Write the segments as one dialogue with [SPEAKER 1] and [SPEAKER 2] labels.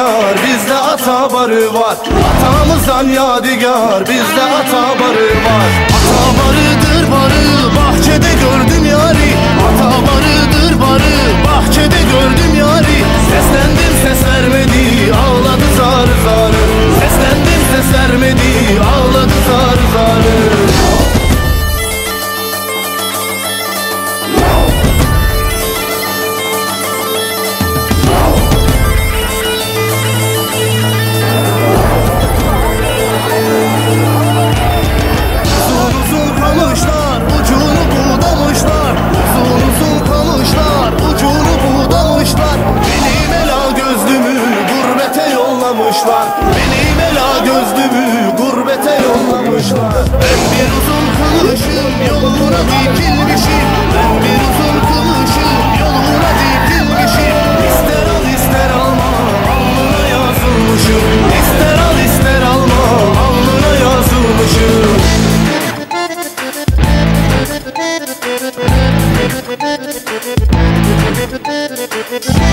[SPEAKER 1] yadigar bizde ata barı var. Atamızdan yadigar bizde ata barı var. Ata barıdır barı bahçede gördüm yari yollamışlar Benim ela gözlümü gurbete yollamışlar. Ben bir uzun kılıçım yoluna dikilmişim. Ben bir uzun kılıçım yoluna dikilmişim. İster al ister alma alnına yazılmışım. İster al ister alma alnına yazılmışım.
[SPEAKER 2] Thank you.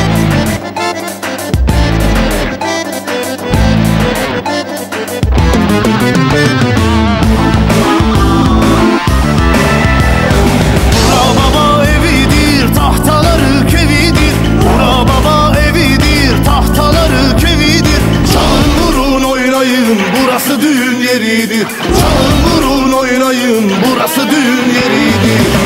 [SPEAKER 2] burası düğün yeriydi.